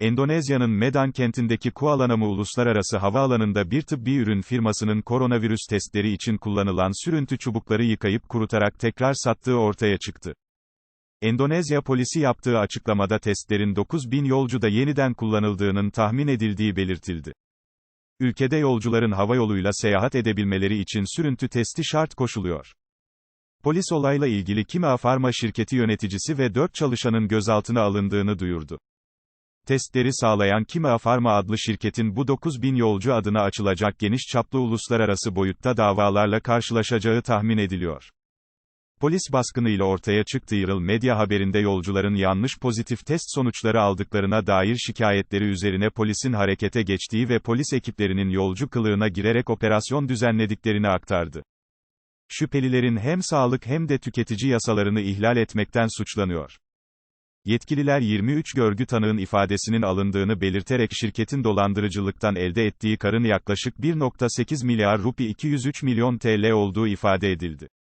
Endonezya'nın Medan kentindeki Kualanamu Uluslararası Havaalanı'nda bir tıbbi ürün firmasının koronavirüs testleri için kullanılan sürüntü çubukları yıkayıp kurutarak tekrar sattığı ortaya çıktı. Endonezya polisi yaptığı açıklamada testlerin 9000 yolcuda yeniden kullanıldığının tahmin edildiği belirtildi. Ülkede yolcuların havayoluyla seyahat edebilmeleri için sürüntü testi şart koşuluyor. Polis olayla ilgili Kimya Farma şirketi yöneticisi ve 4 çalışanın gözaltına alındığını duyurdu. Testleri sağlayan Kimya Farma adlı şirketin bu 9000 yolcu adına açılacak geniş çaplı uluslararası boyutta davalarla karşılaşacağı tahmin ediliyor. Polis baskınıyla ortaya çıktığı yıl medya haberinde yolcuların yanlış pozitif test sonuçları aldıklarına dair şikayetleri üzerine polisin harekete geçtiği ve polis ekiplerinin yolcu kılığına girerek operasyon düzenlediklerini aktardı. Şüphelilerin hem sağlık hem de tüketici yasalarını ihlal etmekten suçlanıyor. Yetkililer 23 görgü tanığın ifadesinin alındığını belirterek şirketin dolandırıcılıktan elde ettiği karın yaklaşık 1.8 milyar rupi 203 milyon TL olduğu ifade edildi.